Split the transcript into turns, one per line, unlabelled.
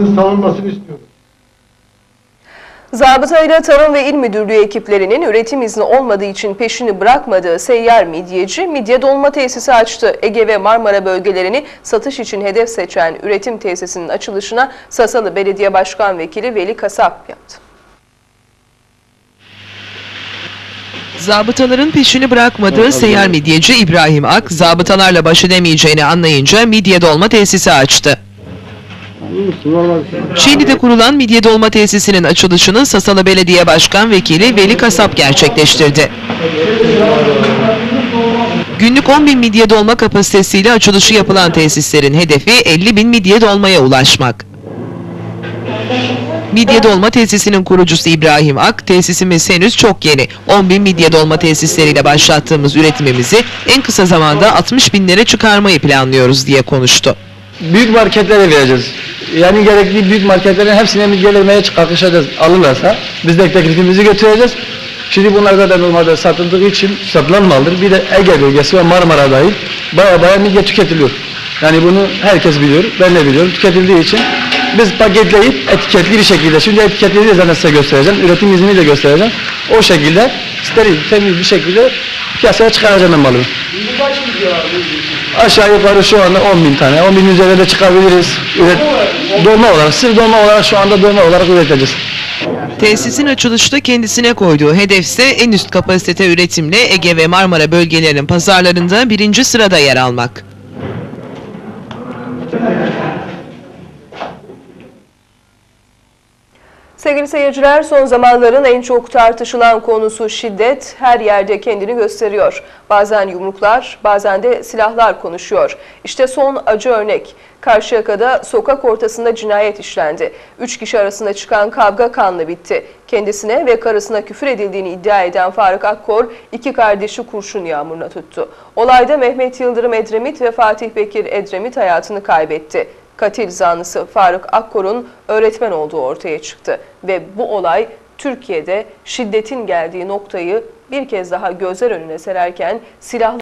adaletsinin savunmasını istiyoruz.
Zabıta ile Tarım ve İl Müdürlüğü ekiplerinin üretim izni olmadığı için peşini bırakmadığı seyyar midyeci, midye dolma tesisi açtı. Ege ve Marmara bölgelerini satış için hedef seçen üretim tesisinin açılışına Sasalı Belediye Başkan Vekili Veli Kasap yaptı.
Zabıtaların peşini bırakmadığı seyyar midyeci İbrahim Ak, zabıtalarla baş edemeyeceğini anlayınca midye dolma tesisi açtı. Şii'de kurulan midye dolma tesisinin açılışını Sasalı Belediye Başkan Vekili Veli Kasap gerçekleştirdi. Günlük 10 bin midye dolma kapasitesiyle açılışı yapılan tesislerin hedefi 50 bin midye dolmaya ulaşmak. Midye dolma tesisinin kurucusu İbrahim Ak, tesisimiz henüz çok yeni. 10 bin midye dolma tesisleriyle başlattığımız üretimimizi en kısa zamanda 60 binlere çıkarmayı planlıyoruz diye konuştu.
büyük marketlere vereceğiz. Yani gerekli büyük marketlerin hepsine midyelemeye kalkışacağız. Alırlarsa biz de teklifimizi götüreceğiz. Şimdi bunlar zaten normalde satıldığı için satılan maldır. Bir de Ege bölgesi ve Marmara dahil baya baya midye tüketiliyor. Yani bunu herkes biliyor, ben de biliyorum. Tüketildiği için biz paketleyip etiketli bir şekilde, şimdi etiketli de zaten size göstereceğim, üretim iznini de göstereceğim. O şekilde steril, temiz bir şekilde piyasaya çıkaracağım ben malımı. Aşağı yukarı şu anda 10 bin tane, 10 bin üzerinde de çıkabiliriz. Üret, dolma olarak, sırf dolma olarak şu anda dolma olarak üreteceğiz.
Tesisin açılışta kendisine koyduğu hedef ise en üst kapasite üretimle Ege ve Marmara bölgelerinin pazarlarında birinci sırada yer almak.
Sevgili seyirciler son zamanların en çok tartışılan konusu şiddet her yerde kendini gösteriyor. Bazen yumruklar bazen de silahlar konuşuyor. İşte son acı örnek. Karşıyaka'da sokak ortasında cinayet işlendi. Üç kişi arasında çıkan kavga kanlı bitti. Kendisine ve karısına küfür edildiğini iddia eden Faruk Akkor iki kardeşi kurşun yağmuruna tuttu. Olayda Mehmet Yıldırım Edremit ve Fatih Bekir Edremit hayatını kaybetti. Katil zanlısı Faruk Akkor'un öğretmen olduğu ortaya çıktı. Ve bu olay Türkiye'de şiddetin geldiği noktayı bir kez daha gözler önüne sererken silahlı